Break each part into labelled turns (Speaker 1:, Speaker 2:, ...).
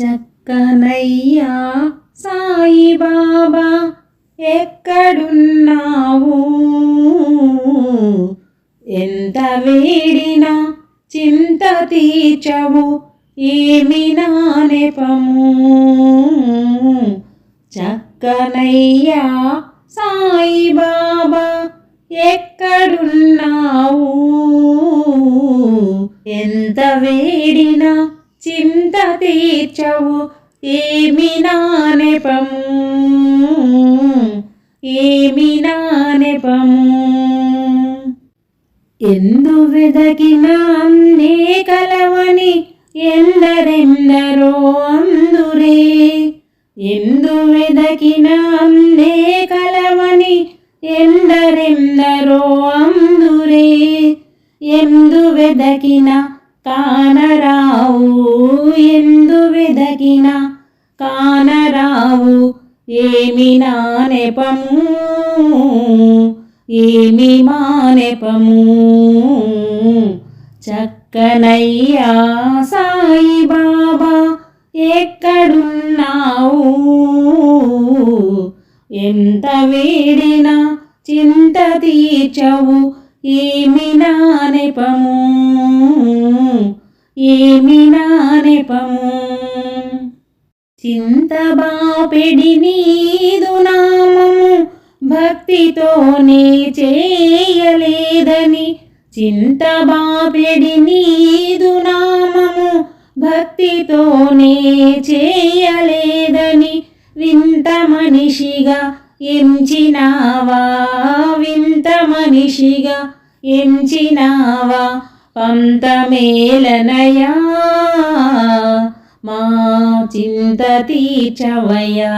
Speaker 1: చక్కనయ్యా సాయిబాబా ఎక్కడున్నావు? ఎంత వేడినా చింత తీర్చవు ఏమి నా నెపము? చక్కనయ్యా సాయిబాబా ఎక్కడున్నావు? ఏమి నానెపము ఏమి నానెపము ఎందు వెదకిన అన్నే కలవని ఎందరెందరో అందురే. ఎందు వెదకిన అన్నే కలవని ఎందరెందరో అందురే. ఎందు వెదకిన కానరావు ఎందు వెదకిన కానరావు ఏమి నానెపము ఏమి మానెపము చక్కనయ్యా సాయి బాబా ఎక్కడున్నావు? ఎంత వేడినా చింత తీర్చవు ఏమి నానెపము ఏమి నా చింతబాపెడి నీదు నామము భక్తితోనే చేయలేదని. చింతబాపెడి నీదు నామము భక్తితోనే చేయలేదని. వింత మనిషిగా ఎంచినావా వింత మనిషిగా ఎంచినావా పంతమేలనయా చింత తీర్చవయ్యా.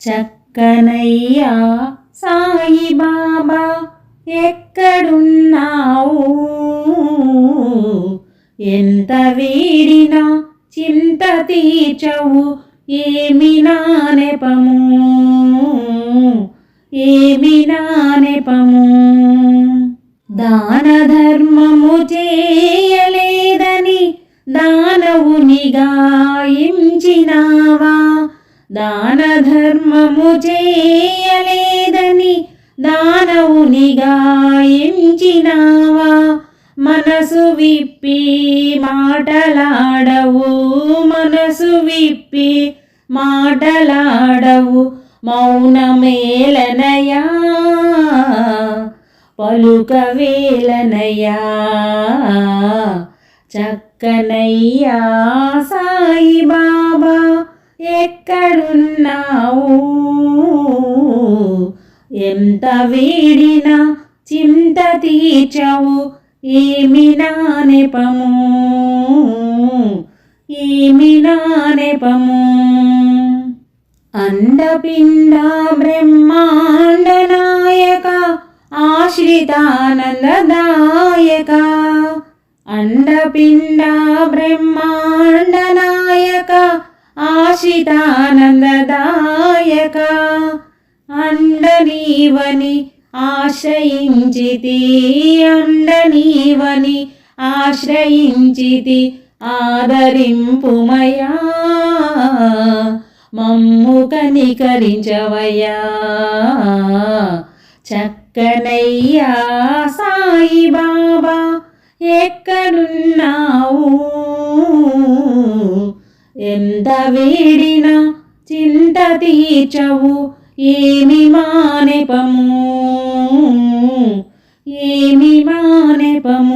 Speaker 1: చక్కనయ్యా సాయిబాబా ఎక్కడున్నావు? ఎంత వీడినా చింత తీర్చవు ఏమి నా నెపము? ఏమి నా నెపము? దాన ధర్మము చే గాయించినావా దాన ధర్మము చేయలేదని దానవుని గాయించినావా మనసు విప్పి మాటలాడవు మనసు విప్పి మాటలాడవు మౌనమేలనయా పలుక వేలనయా చక్కనయ్యా సాయిబాబా ఎక్కడున్నావు? ఎంత వేడినా చింత తీర్చవు ఏమి నా నెపము? ఏమి నా నెపము? అండపిండ బ్రహ్మాండ నాయక ఆశ్రితానందదాయకా అండపిండ బ్రహ్మాండ నాయక ఆశితానందదాయక. అండనీవని ఆశ్రయించితి అండనీవని ఆశ్రయించితి ఆదరింపుమయా. మమ్ము కనికరించవయ్యా. చక్కనయ్యా సాయిబాబా. ఎక్కడున్నావు ఎంత వేడినా చింత తీర్చవు. ఏమి మానెపము? ఏమి మానెపము?